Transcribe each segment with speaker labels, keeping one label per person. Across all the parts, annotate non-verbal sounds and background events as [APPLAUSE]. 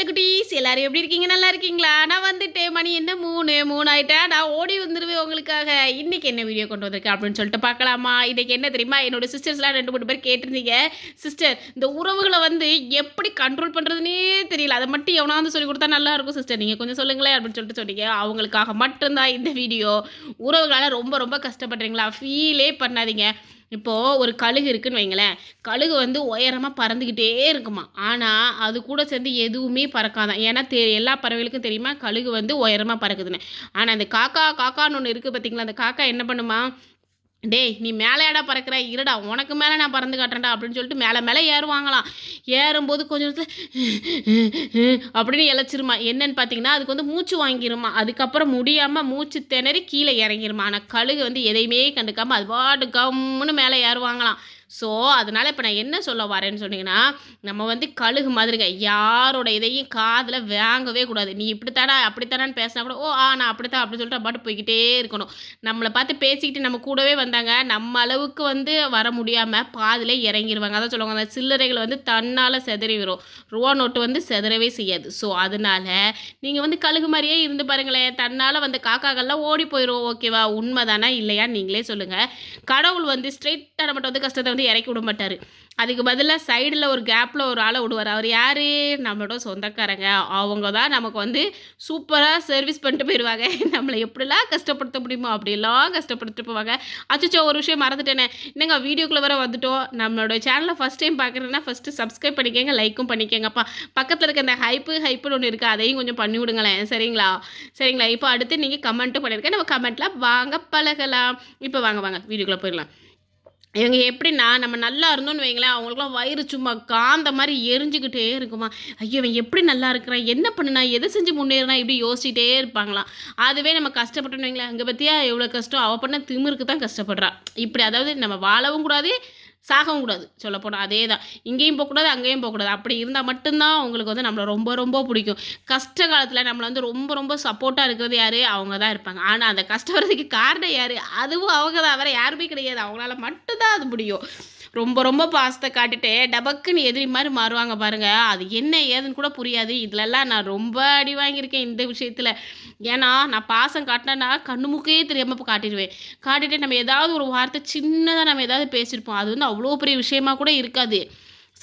Speaker 1: சில குட்டீஸ் எல்லாரும் எப்படி இருக்கீங்க நல்லா இருக்கீங்களா நான் வந்துட்டேன் மணி என்ன மூணு மூணு ஆயிட்டேன் நான் ஓடி வந்துடுவேன் உங்களுக்காக இன்னைக்கு என்ன வீடியோ கொண்டு வந்திருக்கேன் அப்படின்னு சொல்லிட்டு பார்க்கலாமா இன்னைக்கு என்ன தெரியுமா என்னோட சிஸ்டர்ஸ்லாம் ரெண்டு மூணு பேர் கேட்டிருந்தீங்க சிஸ்டர் இந்த உறவுகளை வந்து எப்படி கண்ட்ரோல் பண்ணுறதுனே தெரியல அதை மட்டும் வந்து சொல்லி கொடுத்தா நல்லா இருக்கும் சிஸ்டர் நீங்கள் கொஞ்சம் சொல்லுங்களேன் அப்படின்னு சொல்லிட்டு சொன்னீங்க அவங்களுக்காக மட்டும்தான் இந்த வீடியோ உறவுகளால் ரொம்ப ரொம்ப கஷ்டப்படுறீங்களா ஃபீலே பண்ணாதீங்க இப்போது ஒரு கழுகு இருக்குன்னு வைங்களேன் கழுகு வந்து உயரமாக பறந்துக்கிட்டே இருக்குமா ஆனால் அது கூட சேர்ந்து எதுவுமே பறக்காதான் ஏன்னா தெ எல்லா பறவைகளுக்கும் தெரியுமா கழுகு வந்து உயரமாக பறக்குதுன்னு ஆனால் அந்த காக்கா காக்கான்னு ஒன்று இருக்குது பார்த்தீங்களா அந்த காக்கா என்ன பண்ணுமா டேய் நீ மேலேடா பறக்கிற இருடா உனக்கு மேலே நான் பறந்து காட்டுறேன்டா அப்படின்னு சொல்லிட்டு மேலே மேலே ஏறுவாங்களாம் ஏறும்போது கொஞ்சம் அப்படின்னு இழைச்சிருமா என்னன்னு பார்த்தீங்கன்னா அதுக்கு வந்து மூச்சு வாங்கிருமா அதுக்கப்புறம் முடியாமல் மூச்சு திணறி கீழே இறங்கிருமா ஆனால் கழுகு வந்து எதையுமே கண்டுக்காமல் அது பாட்டு கம்முன்னு மேலே ஏறுவாங்களாம் ஸோ அதனால் இப்போ நான் என்ன சொல்ல வரேன்னு சொன்னீங்கன்னா நம்ம வந்து கழுகு மாதிரிங்க யாரோட இதையும் காதில் வாங்கவே கூடாது நீ இப்படித்தானா அப்படித்தானான்னு பேசினா கூட ஓ ஆ நான் அப்படித்தான் அப்படின்னு சொல்லிட்டு பாட்டு போய்கிட்டே இருக்கணும் நம்மளை பார்த்து பேசிக்கிட்டு நம்ம கூடவே வந்தாங்க நம்ம அளவுக்கு வந்து வர முடியாமல் பாதிலே இறங்கிடுவாங்க அதான் சொல்லுவாங்க அந்த சில்லறைகள் வந்து தன்னால் செதறி வரும் ரூபா நோட்டு வந்து செதறவே செய்யாது ஸோ அதனால் நீங்கள் வந்து கழுகு மாதிரியே இருந்து பாருங்களேன் தன்னால் வந்து காக்காக்கள்லாம் ஓடி போயிடும் ஓகேவா உண்மைதானா இல்லையான்னு நீங்களே சொல்லுங்கள் கடவுள் வந்து ஸ்ட்ரெயிட்டாக நம்மகிட்ட வந்து கஷ்டத்தை வந்து வந்து இறக்கி விட மாட்டார் அதுக்கு பதிலாக சைடில் ஒரு கேப்பில் ஒரு ஆளை விடுவார் அவர் யார் நம்மளோட சொந்தக்காரங்க அவங்க தான் நமக்கு வந்து சூப்பராக சர்வீஸ் பண்ணிட்டு போயிடுவாங்க [LAUGHS] நம்மளை எப்படிலாம் கஷ்டப்படுத்த முடியுமோ அப்படிலாம் கஷ்டப்படுத்திட்டு போவாங்க அச்சோ ஒரு விஷயம் மறந்துட்டேனே என்னங்க வீடியோக்குள்ளே வர வந்துட்டோம் நம்மளோட சேனலை ஃபஸ்ட் டைம் பார்க்குறேன்னா ஃபஸ்ட்டு சப்ஸ்கிரைப் பண்ணிக்கோங்க லைக்கும் பண்ணிக்கோங்கப்பா பக்கத்தில் இருக்க அந்த ஹைப்பு ஹைப்புன்னு ஒன்று இருக்குது அதையும் கொஞ்சம் பண்ணி விடுங்களேன் சரிங்களா சரிங்களா இப்போ அடுத்து நீங்கள் கமெண்ட்டும் பண்ணியிருக்கேன் நம்ம கமெண்ட்டில் வாங்க பழகலாம் இப்போ வாங்க வாங்க வீடியோக்குள்ளே போயிடலாம் இவங்க எப்படின்னா நம்ம நல்லா இருந்தோம்னு வைங்களேன் அவங்களுக்குலாம் வயிறு சும்மா காந்த மாதிரி எரிஞ்சுக்கிட்டே இருக்குமா ஐயோ இவன் எப்படி நல்லா இருக்கிறான் என்ன பண்ணுனா எது செஞ்சு முன்னேறினா இப்படி யோசிச்சுட்டே இருப்பாங்களாம் அதுவே நம்ம கஷ்டப்பட்டோம்னு வைங்களேன் அங்கே பற்றியா எவ்வளோ கஷ்டம் அவள் பண்ண திமிருக்கு தான் கஷ்டப்படுறான் இப்படி அதாவது நம்ம வாழவும் கூடாது சாகவும் கூடாது சொல்லப்போனால் அதே தான் இங்கேயும் போகக்கூடாது அங்கேயும் போகக்கூடாது அப்படி இருந்தால் மட்டும்தான் அவங்களுக்கு வந்து நம்மளை ரொம்ப ரொம்ப பிடிக்கும் கஷ்ட காலத்தில் நம்மளை வந்து ரொம்ப ரொம்ப சப்போர்ட்டாக இருக்கிறது யார் அவங்க தான் இருப்பாங்க ஆனால் அந்த கஷ்டம் காரணம் யார் அதுவும் அவங்க தான் வேறு யாருமே கிடையாது அவங்களால மட்டும்தான் அது முடியும் ரொம்ப ரொம்ப பாசத்தை காட்டிட்டு டபக்குன்னு எதிரி மாதிரி மாறுவாங்க பாருங்கள் அது என்ன ஏதுன்னு கூட புரியாது இதிலெல்லாம் நான் ரொம்ப அடி வாங்கியிருக்கேன் இந்த விஷயத்தில் ஏன்னா நான் பாசம் காட்டினேன்னா கண்ணுமுக்கே தெரியாமல் இப்போ காட்டிடுவேன் காட்டிட்டு நம்ம ஏதாவது ஒரு வார்த்தை சின்னதாக நம்ம ஏதாவது பேசியிருப்போம் அது வந்து அவ்வளோ பெரிய விஷயமா கூட இருக்காது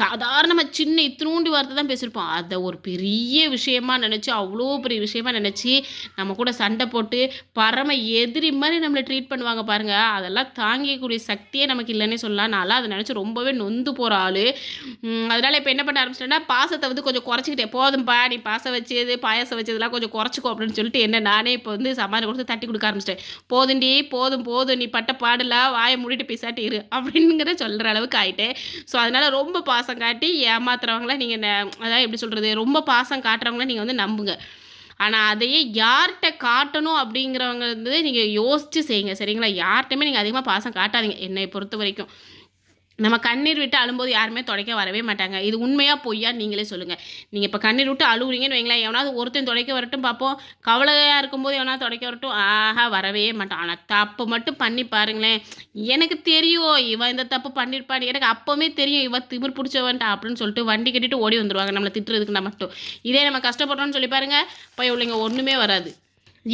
Speaker 1: சாதாரண சின்ன இத்தினூண்டி வார்த்தை தான் பேசியிருப்போம் அதை ஒரு பெரிய விஷயமா நினச்சி அவ்வளோ பெரிய விஷயமா நினச்சி நம்ம கூட சண்டை போட்டு பரம எதிரி மாதிரி நம்மளை ட்ரீட் பண்ணுவாங்க பாருங்கள் அதெல்லாம் தாங்கிக்கூடிய சக்தியே நமக்கு இல்லைன்னே சொல்லலாம் நான்லாம் அதை நினச்சி ரொம்பவே நொந்து போகிற ஆள் அதனால் இப்போ என்ன பண்ண ஆரம்பிச்சிட்டேன்னா பாசத்தை வந்து கொஞ்சம் குறைச்சிக்கிட்டே போதும்பா நீ பாசம் வச்சது பாயசம் வச்சதெல்லாம் கொஞ்சம் குறைச்சிக்கோ அப்படின்னு சொல்லிட்டு என்ன நானே இப்போ வந்து சமாளி கொடுத்து தட்டி கொடுக்க ஆரம்பிச்சிட்டேன் போதுண்டி போதும் போதும் நீ பட்ட பாடலாம் வாயை மூடிட்டு பேசாட்டி இரு அப்படிங்கிற சொல்கிற அளவுக்கு ஆகிட்டேன் ஸோ அதனால் ரொம்ப பாசம் பாசம் காட்டி ஏமாத்துறவங்கள நீங்கள் அதாவது எப்படி சொல்கிறது ரொம்ப பாசம் காட்டுறவங்கள நீங்கள் வந்து நம்புங்க ஆனால் அதையே யார்கிட்ட காட்டணும் அப்படிங்கிறவங்க வந்து நீங்கள் யோசித்து செய்யுங்க சரிங்களா யார்கிட்டையுமே நீங்கள் அதிகமாக பாசம் காட்டாதீங்க என்னை பொறுத்த வரைக்கும் நம்ம கண்ணீர் விட்டு அழும்போது யாருமே துடைக்க வரவே மாட்டாங்க இது உண்மையாக பொய்யா நீங்களே சொல்லுங்கள் நீங்கள் இப்போ கண்ணீர் விட்டு அழுகுறீங்கன்னு வைங்களேன் எவனாவது ஒருத்தன் துடைக்க வரட்டும் பார்ப்போம் கவலையாக இருக்கும்போது எவனா துடைக்க வரட்டும் ஆஹா வரவே மாட்டான் ஆனால் தப்பு மட்டும் பண்ணி பாருங்களேன் எனக்கு தெரியும் இவன் இந்த தப்பு பண்ணியிருப்பான் எனக்கு அப்போவுமே தெரியும் இவன் திமிர் பிடிச்சவன்ட்டா அப்படின்னு சொல்லிட்டு வண்டி கட்டிட்டு ஓடி வந்துடுவாங்க நம்மளை திட்டுறதுக்குன்னா மட்டும் இதே நம்ம கஷ்டப்படுறோன்னு சொல்லி பாருங்கள் போய் இவளுங்க ஒன்றுமே வராது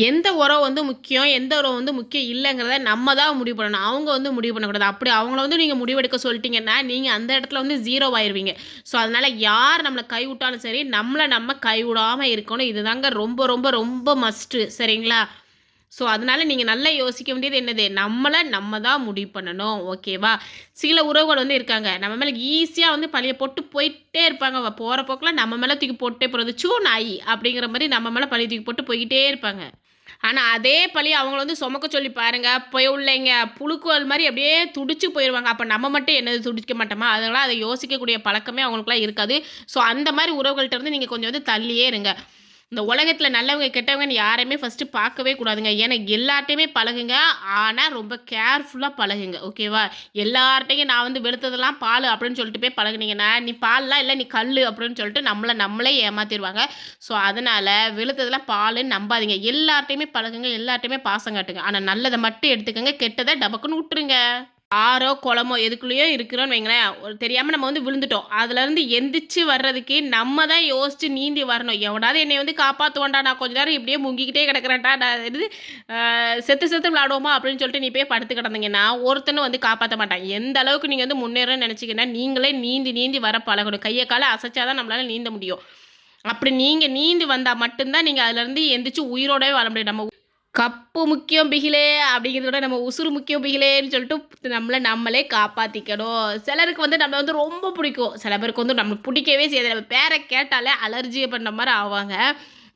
Speaker 1: எந்த உறவு வந்து முக்கியம் எந்த உறவு வந்து முக்கியம் இல்லைங்கிறத நம்ம தான் முடிவு பண்ணணும் அவங்க வந்து முடிவு பண்ணக்கூடாது அப்படி அவங்கள வந்து நீங்கள் முடிவெடுக்க சொல்லிட்டீங்கன்னா நீங்கள் அந்த இடத்துல வந்து ஜீரோ ஆயிடுவீங்க ஸோ அதனால் யார் நம்மளை கைவிட்டாலும் சரி நம்மளை நம்ம கைவிடாமல் இருக்கணும் இதுதாங்க ரொம்ப ரொம்ப ரொம்ப மஸ்ட்டு சரிங்களா ஸோ அதனால் நீங்கள் நல்லா யோசிக்க வேண்டியது என்னது நம்மளை நம்ம தான் முடிவு பண்ணணும் ஓகேவா சில உறவுகள் வந்து இருக்காங்க நம்ம மேலே ஈஸியாக வந்து பழைய போட்டு போயிட்டே இருப்பாங்க போகிற போக்கில் நம்ம மேலே தூக்கி போட்டே போகிறது சூ நாய் அப்படிங்கிற மாதிரி நம்ம மேலே பழைய தூக்கி போட்டு போய்கிட்டே இருப்பாங்க ஆனால் அதே பழி அவங்கள வந்து சுமக்க சொல்லி பாருங்கள் பிள்ளைங்க புழுக்குவல் மாதிரி அப்படியே துடிச்சு போயிடுவாங்க அப்போ நம்ம மட்டும் என்னது துடிக்க மாட்டோமா அதனால் அதை யோசிக்கக்கூடிய பழக்கமே அவங்களுக்குலாம் இருக்காது ஸோ அந்த மாதிரி உறவுகள்கிட்ட இருந்து நீங்கள் கொஞ்சம் வந்து தள்ளியே இருங்க இந்த உலகத்தில் நல்லவங்க கெட்டவங்கன்னு யாரையுமே ஃபஸ்ட்டு பார்க்கவே கூடாதுங்க ஏன்னா எல்லார்ட்டையுமே பழகுங்க ஆனால் ரொம்ப கேர்ஃபுல்லாக பழகுங்க ஓகேவா எல்லார்ட்டையும் நான் வந்து வெளுத்ததெல்லாம் பால் அப்படின்னு சொல்லிட்டு போய் பழகுனீங்கன்னா நீ பால்லாம் இல்லை நீ கல் அப்படின்னு சொல்லிட்டு நம்மளை நம்மளே ஏமாத்திடுவாங்க ஸோ அதனால் வெளுத்ததெல்லாம் பாலுன்னு நம்பாதீங்க எல்லார்ட்டையுமே பழகுங்க எல்லார்ட்டையுமே பாசம் காட்டுங்க ஆனால் நல்லதை மட்டும் எடுத்துக்கோங்க கெட்டதை டபக்குன்னு விட்டுருங்க ஆறோ குளமோ எதுக்குள்ளேயோ இருக்கிறோன்னு வைங்களேன் ஒரு தெரியாமல் நம்ம வந்து விழுந்துட்டோம் அதுலேருந்து எந்திரிச்சு வர்றதுக்கு நம்ம தான் யோசித்து நீந்தி வரணும் எவனாவது என்னை வந்து காப்பாற்றுவோண்டா நான் கொஞ்ச நேரம் இப்படியே முங்கிக்கிட்டே கிடக்கிறேன்டா நான் இது செத்து செத்து விளாடுவோமா அப்படின்னு சொல்லிட்டு நீ போய் படுத்து கிடந்தீங்கன்னா ஒருத்தனும் வந்து காப்பாற்ற மாட்டான் எந்த அளவுக்கு நீங்கள் வந்து முன்னேறன்னு நினச்சிங்கன்னா நீங்களே நீந்தி நீந்தி வர பழகணும் கையை காலை அசைச்சா தான் நம்மளால் நீந்த முடியும் அப்படி நீங்கள் நீந்தி வந்தால் மட்டும்தான் நீங்கள் அதுலேருந்து எந்திரிச்சு உயிரோடவே வர முடியும் நம்ம கப்பு முக்கியம் பிகிலே அப்படிங்கிறத விட நம்ம உசுறு முக்கியம் பிகிலேன்னு சொல்லிட்டு நம்மளை நம்மளே காப்பாற்றிக்கணும் சிலருக்கு வந்து நம்மளை வந்து ரொம்ப பிடிக்கும் சில பேருக்கு வந்து நம்மளுக்கு பிடிக்கவே செய்யாது நம்ம பேரை கேட்டாலே அலர்ஜியை பண்ண மாதிரி ஆவாங்க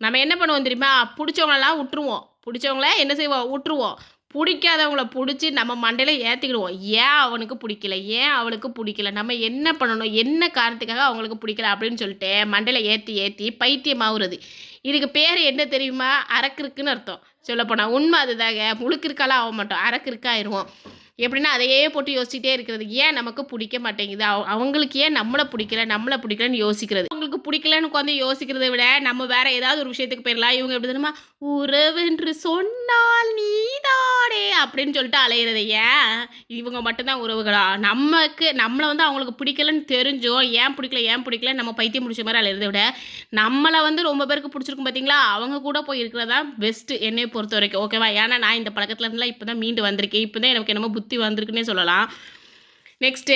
Speaker 1: நம்ம என்ன பண்ணுவோம் தெரியுமா பிடிச்சவங்களெல்லாம் விட்டுருவோம் பிடிச்சவங்கள என்ன செய்வோம் விட்டுருவோம் பிடிக்காதவங்கள பிடிச்சி நம்ம மண்டையில் ஏற்றிக்கிடுவோம் ஏன் அவனுக்கு பிடிக்கல ஏன் அவளுக்கு பிடிக்கல நம்ம என்ன பண்ணணும் என்ன காரணத்துக்காக அவங்களுக்கு பிடிக்கல அப்படின்னு சொல்லிட்டு மண்டையில் ஏற்றி ஏற்றி பைத்தியமாகிறது இதுக்கு பேர் என்ன தெரியுமா அரக்கிருக்குன்னு அர்த்தம் சொல்லப்போனால் உண்மை அதுதாங்க முழுக்கிற்காலாம் ஆக மாட்டோம் அரைக்கிற்காக ஆயிடுவோம் எப்படின்னா அதையே போட்டு யோசிச்சுட்டே இருக்கிறது ஏன் நமக்கு பிடிக்க மாட்டேங்குது அவங்களுக்கு ஏன் நம்மளை பிடிக்கல நம்மளை பிடிக்கலன்னு யோசிக்கிறது அவங்களுக்கு பிடிக்கலன்னு உட்காந்து யோசிக்கிறத விட நம்ம வேற ஏதாவது ஒரு விஷயத்துக்கு போயிடலாம் இவங்க எப்படி தெரியுமா உறவுன்று சொன்னால் நீதானே அப்படின்னு சொல்லிட்டு அலையிறது ஏன் இவங்க மட்டும்தான் உறவுகளா நமக்கு நம்மளை வந்து அவங்களுக்கு பிடிக்கலன்னு தெரிஞ்சோம் ஏன் பிடிக்கல ஏன் பிடிக்கல நம்ம பைத்தியம் பிடிச்ச மாதிரி அலையிறத விட நம்மளை வந்து ரொம்ப பேருக்கு பிடிச்சிருக்கும் பார்த்தீங்களா அவங்க கூட போய் இருக்கிறதா பெஸ்ட்டு என்னையை பொறுத்த வரைக்கும் ஓகேவா ஏன்னா நான் இந்த பழக்கத்துலேருந்துலாம் இப்போ தான் மீண்டு வந்திருக்கேன் இப்போ தான் எனக்கு என்னமோ புத்தி புத்தி வந்திருக்குன்னே சொல்லலாம் நெக்ஸ்ட்டு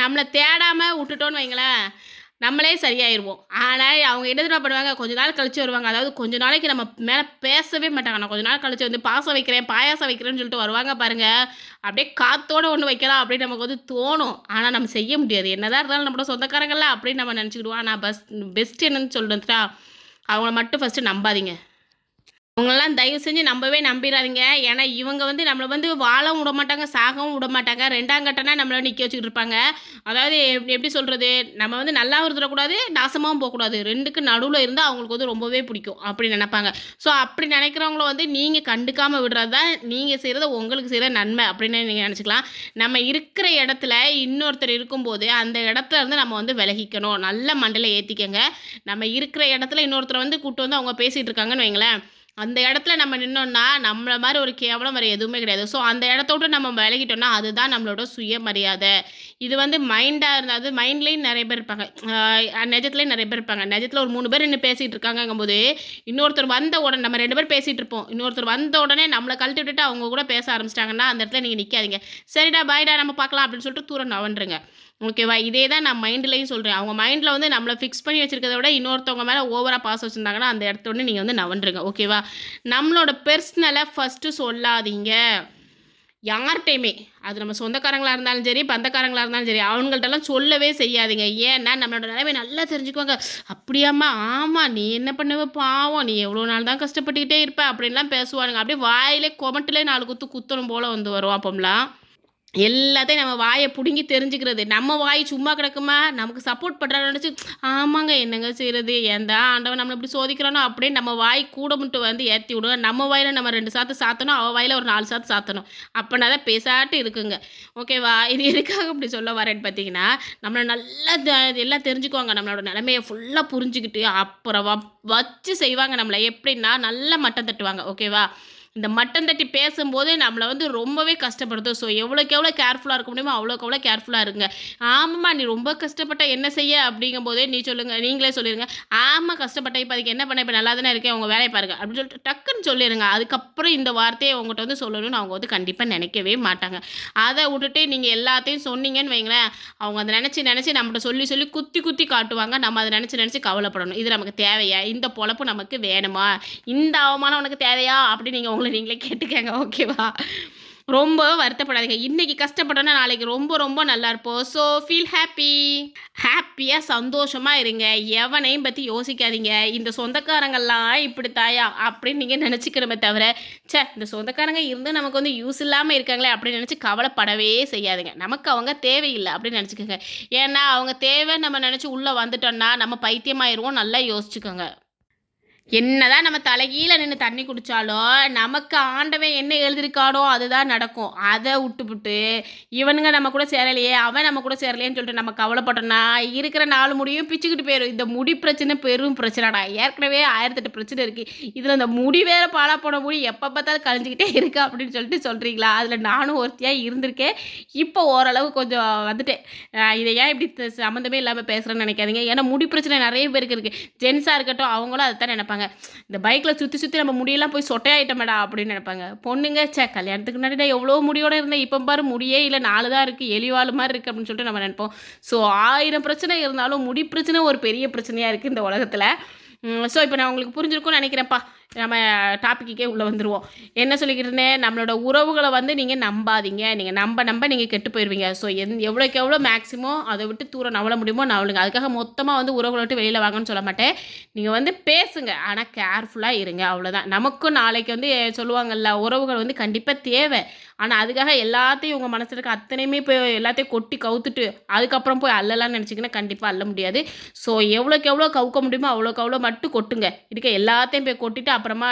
Speaker 1: நம்மளை தேடாமல் விட்டுட்டோன்னு வைங்களேன் நம்மளே சரியாயிருவோம் ஆனால் அவங்க என்ன தான் பண்ணுவாங்க கொஞ்ச நாள் கழித்து வருவாங்க அதாவது கொஞ்ச நாளைக்கு நம்ம மேலே பேசவே மாட்டாங்க நான் கொஞ்ச நாள் கழித்து வந்து பாசம் வைக்கிறேன் பாயாசம் வைக்கிறேன்னு சொல்லிட்டு வருவாங்க பாருங்கள் அப்படியே காத்தோடு ஒன்று வைக்கலாம் அப்படின்னு நமக்கு வந்து தோணும் ஆனால் நம்ம செய்ய முடியாது என்னதான் இருந்தாலும் நம்மளோட சொந்தக்காரங்களா அப்படின்னு நம்ம நினச்சிக்கிடுவோம் ஆனால் பஸ் பெஸ்ட் என்னன்னு சொல்லுறா அவங்கள மட்டும் ஃபஸ்ட்டு நம்பாதீங்க அவங்களெலாம் தயவு செஞ்சு நம்பவே நம்பிடாதீங்க ஏன்னா இவங்க வந்து நம்மளை வந்து வாழவும் விட மாட்டாங்க சாகவும் விட மாட்டாங்க ரெண்டாம் கட்டனா நம்மளை நிற்க வச்சுக்கிட்டு இருப்பாங்க அதாவது எப்படி சொல்கிறது நம்ம வந்து நல்லாவும் இருந்துடக்கூடாது நாசமாகவும் போகக்கூடாது ரெண்டுக்கு நடுவில் இருந்தால் அவங்களுக்கு வந்து ரொம்பவே பிடிக்கும் அப்படி நினைப்பாங்க ஸோ அப்படி நினைக்கிறவங்கள வந்து நீங்கள் கண்டுக்காமல் விடுறது தான் நீங்கள் செய்கிறத உங்களுக்கு செய்கிற நன்மை அப்படின்னு நீங்கள் நினச்சிக்கலாம் நம்ம இருக்கிற இடத்துல இன்னொருத்தர் இருக்கும்போது அந்த இடத்துல இருந்து நம்ம வந்து விலகிக்கணும் நல்ல மண்டலை ஏற்றிக்கங்க நம்ம இருக்கிற இடத்துல இன்னொருத்தரை வந்து கூப்பிட்டு வந்து அவங்க பேசிகிட்டு இருக்காங்கன்னு வைங்களேன் அந்த இடத்துல நம்ம நின்னோன்னா நம்மளை மாதிரி ஒரு கேவலம் வேறு எதுவுமே கிடையாது ஸோ அந்த இடத்த விட்டு நம்ம விளக்கிட்டோம்னா அதுதான் நம்மளோட சுயமரியாதை இது வந்து மைண்டாக இருந்தால் மைண்ட்லேயும் நிறைய பேர் இருப்பாங்க நெஜத்துலேயும் நிறைய பேர் இருப்பாங்க நெஜத்தில் ஒரு மூணு பேர் நின்று பேசிகிட்டு இருக்காங்கங்கும் போது இன்னொருத்தர் வந்த உடனே நம்ம ரெண்டு பேர் பேசிகிட்டு இருப்போம் இன்னொருத்தர் வந்த உடனே நம்மளை கழட்டி விட்டுட்டு அவங்க கூட பேச ஆரம்பிச்சிட்டாங்கன்னா அந்த இடத்துல நீங்கள் நிற்காதீங்க சரிடா பாய்டா நம்ம பார்க்கலாம் அப்படின்னு சொல்லிட்டு தூரம் நவன்றுங்க ஓகேவா இதே தான் நான் மைண்ட்லேயும் சொல்கிறேன் அவங்க மைண்டில் வந்து நம்மளை ஃபிக்ஸ் பண்ணி வச்சுருக்கதை விட இன்னொருத்தவங்க மேலே ஓவராக பாஸ் வச்சுருந்தாங்கன்னா அந்த இடத்தோடனே நீங்கள் வந்து நவன்றுங்க ஓகேவா நம்மளோட பெர்ஸ்னலை ஃபஸ்ட்டு சொல்லாதீங்க யார்கிட்டையுமே அது நம்ம சொந்தக்காரங்களாக இருந்தாலும் சரி பந்தக்காரங்களாக இருந்தாலும் சரி அவங்கள்ட்டலாம் சொல்லவே செய்யாதீங்க ஏன்னா நம்மளோட நிலைமை நல்லா தெரிஞ்சுக்குவாங்க அப்படியாம்மா ஆமாம் நீ என்ன பண்ணுவ பாவம் நீ எவ்வளோ நாள் தான் கஷ்டப்பட்டுக்கிட்டே இருப்ப அப்படின்லாம் பேசுவானுங்க அப்படியே வாயிலே கொமட்டிலே நாலு குத்து குத்தணும் போல் வந்து வரும் அப்போம்லாம் எல்லாத்தையும் நம்ம வாயை பிடுங்கி தெரிஞ்சுக்கிறது நம்ம வாய் சும்மா கிடக்குமா நமக்கு சப்போர்ட் பண்ணுறாரு நினச்சி ஆமாங்க என்னங்க செய்கிறது எந்த ஆண்டவன் நம்மளை இப்படி சோதிக்கிறானோ அப்படியே நம்ம வாய் கூட மட்டும் வந்து ஏற்றி விடுங்க நம்ம வாயில் நம்ம ரெண்டு சாத்து சாத்தணும் அவள் வாயில் ஒரு நாலு சாத்து சாத்தணும் அப்படின்னா தான் பேசாட்டு இருக்குங்க ஓகேவா இது எதுக்காக இப்படி சொல்ல வரேன்னு பார்த்தீங்கன்னா நம்மளை நல்லா எல்லாம் தெரிஞ்சுக்குவாங்க நம்மளோட நிலமையை ஃபுல்லாக புரிஞ்சுக்கிட்டு அப்புறம் வச்சு செய்வாங்க நம்மளை எப்படின்னா நல்லா மட்டம் தட்டுவாங்க ஓகேவா இந்த மட்டம் தட்டி பேசும்போது நம்மளை வந்து ரொம்பவே கஷ்டப்படுத்தும் ஸோ எவ்வளோக்கு எவ்வளோ கேர்ஃபுல்லாக இருக்க முடியுமோ அவ்வளோக்கு அவ்வளோ கேர்ஃபுல்லாக இருங்க ஆமாம்மா நீ ரொம்ப கஷ்டப்பட்ட என்ன செய்ய அப்படிங்கும் போதே நீ சொல்லுங்கள் நீங்களே சொல்லிடுங்க ஆமாம் கஷ்டப்பட்ட இப்போ அதுக்கு என்ன பண்ண இப்போ நல்லா தானே இருக்கேன் உங்கள் வேலையை பாருங்க அப்படின்னு சொல்லிட்டு டக்குன்னு சொல்லிடுங்க அதுக்கப்புறம் இந்த வார்த்தையை உங்கள்கிட்ட வந்து சொல்லணும்னு அவங்க வந்து கண்டிப்பாக நினைக்கவே மாட்டாங்க அதை விட்டுட்டு நீங்கள் எல்லாத்தையும் சொன்னீங்கன்னு வைங்களேன் அவங்க அதை நினச்சி நினச்சி நம்மகிட்ட சொல்லி சொல்லி குத்தி குத்தி காட்டுவாங்க நம்ம அதை நினச்சி நினச்சி கவலைப்படணும் இது நமக்கு தேவையா இந்த பொழப்பு நமக்கு வேணுமா இந்த அவமானம் உனக்கு தேவையா அப்படின்னு நீங்கள் அவங்கள நீங்களே கேட்டுக்கங்க ஓகேவா ரொம்ப வருத்தப்படாதீங்க இன்னைக்கு கஷ்டப்பட்டோன்னா நாளைக்கு ரொம்ப ரொம்ப நல்லா இருப்போம் ஸோ ஃபீல் ஹாப்பி ஹாப்பியாக சந்தோஷமாக இருங்க எவனையும் பற்றி யோசிக்காதீங்க இந்த சொந்தக்காரங்கள்லாம் இப்படி தாயா அப்படின்னு நீங்கள் நினச்சிக்கிறமே தவிர சே இந்த சொந்தக்காரங்க இருந்து நமக்கு வந்து யூஸ் இல்லாமல் இருக்காங்களே அப்படின்னு நினச்சி கவலைப்படவே செய்யாதுங்க நமக்கு அவங்க தேவையில்லை அப்படின்னு நினச்சிக்கோங்க ஏன்னா அவங்க தேவை நம்ம நினச்சி உள்ளே வந்துட்டோம்னா நம்ம பைத்தியமாயிருவோம் நல்லா யோசிச்சுக்கோங்க என்னதான் நம்ம தலைகீழ நின்று தண்ணி குடித்தாலும் நமக்கு ஆண்டவன் என்ன எழுதியிருக்கானோ அதுதான் நடக்கும் அதை விட்டுப்புட்டு இவனுங்க நம்ம கூட சேரலையே அவன் நம்ம கூட சேரலையேன்னு சொல்லிட்டு நம்ம கவலைப்பட்டோம்னா இருக்கிற நாலு முடியும் பிச்சுக்கிட்டு போயிடும் இந்த முடி பிரச்சனை பெரும் பிரச்சனைடா ஏற்கனவே ஆயிரத்தெட்டு பிரச்சனை இருக்குது இதில் இந்த முடி வேறு பாலா போன முடி எப்போ பார்த்தாலும் கழிஞ்சிக்கிட்டே இருக்கா அப்படின்னு சொல்லிட்டு சொல்கிறீங்களா அதில் நானும் ஒருத்தியாக இருந்திருக்கேன் இப்போ ஓரளவு கொஞ்சம் வந்துட்டேன் இதை ஏன் இப்படி சம்மந்தமே இல்லாமல் பேசுகிறேன்னு நினைக்காதீங்க ஏன்னா முடி பிரச்சனை நிறைய பேருக்கு இருக்குது ஜென்ஸாக இருக்கட்டும் அவங்களும் அதை தான் நினைப்பாங்க நினைப்பாங்க இந்த பைக்கில் சுற்றி சுற்றி நம்ம முடியெல்லாம் போய் சொட்டையாயிட்டமேடா அப்படின்னு நினைப்பாங்க பொண்ணுங்க சே கல்யாணத்துக்கு முன்னாடி நான் எவ்வளோ முடியோடு இருந்தேன் இப்போ பாரு முடியே இல்லை நாலு தான் இருக்குது எலிவாள் மாதிரி இருக்குது அப்படின்னு சொல்லிட்டு நம்ம நினைப்போம் ஸோ ஆயிரம் பிரச்சனை இருந்தாலும் முடி பிரச்சனை ஒரு பெரிய பிரச்சனையாக இருக்குது இந்த உலகத்தில் ஸோ இப்போ நான் உங்களுக்கு புரிஞ்சிருக்கும்னு நினைக்கிறேன்ப்பா நம்ம டாப்பிக்கே உள்ளே வந்துடுவோம் என்ன சொல்லிக்கிட்டு இருந்தேன் நம்மளோட உறவுகளை வந்து நீங்கள் நம்பாதீங்க நீங்கள் நம்ப நம்ப நீங்கள் கெட்டு போயிடுவீங்க ஸோ எந் எவ்வளோக்கு எவ்வளோ மேக்ஸிமம் அதை விட்டு தூரம் நவள முடியுமோ நவளுங்க அதுக்காக மொத்தமாக வந்து உறவுகளை விட்டு வெளியில் வாங்கன்னு சொல்ல மாட்டேன் நீங்கள் வந்து பேசுங்க ஆனால் கேர்ஃபுல்லாக இருங்க அவ்வளோதான் நமக்கும் நாளைக்கு வந்து சொல்லுவாங்கல்ல உறவுகள் வந்து கண்டிப்பாக தேவை ஆனால் அதுக்காக எல்லாத்தையும் உங்கள் மனசில் இருக்க அத்தனையுமே போய் எல்லாத்தையும் கொட்டி கவுத்துட்டு அதுக்கப்புறம் போய் அல்லலாம்னு நினச்சிங்கன்னா கண்டிப்பாக அல்ல முடியாது ஸோ எவ்வளோக்கு எவ்வளோ கவுக்க முடியுமோ அவ்வளோக்கு அவ்வளோ மட்டும் கொட்டுங்க இருக்க எல்லாத்தையும் போய் கொட்டிட்டு அப்புறமா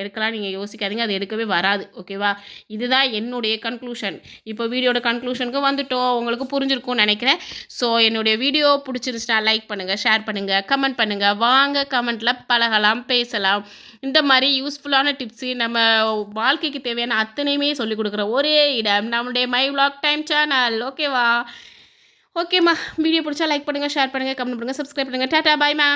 Speaker 1: எடுக்கலாம் நீங்கள் யோசிக்காதீங்க அது எடுக்கவே வராது ஓகேவா இதுதான் என்னுடைய கன்க்ளூஷன் இப்போ வீடியோட கன்க்ளூஷனுக்கு வந்துட்டோம் உங்களுக்கு புரிஞ்சிருக்கும்னு நினைக்கிறேன் ஸோ என்னுடைய வீடியோ பிடிச்சிருந்துச்சுன்னா லைக் பண்ணுங்கள் ஷேர் பண்ணுங்கள் கமெண்ட் பண்ணுங்கள் வாங்க கமெண்ட்டில் பழகலாம் பேசலாம் இந்த மாதிரி யூஸ்ஃபுல்லான டிப்ஸு நம்ம வாழ்க்கைக்கு தேவையான அத்தனையுமே சொல்லிக் கொடுக்குற ஒரே இடம் நம்மளுடைய மை விளாக் டைம் சேனல் ஓகேவா ஓகேம்மா வீடியோ பிடிச்சா லைக் பண்ணுங்கள் ஷேர் பண்ணுங்கள் கமெண்ட் பண்ணுங்கள் சப்ஸ்கிரைப் பண்ணுங்கள் டாட்டா பாய்மா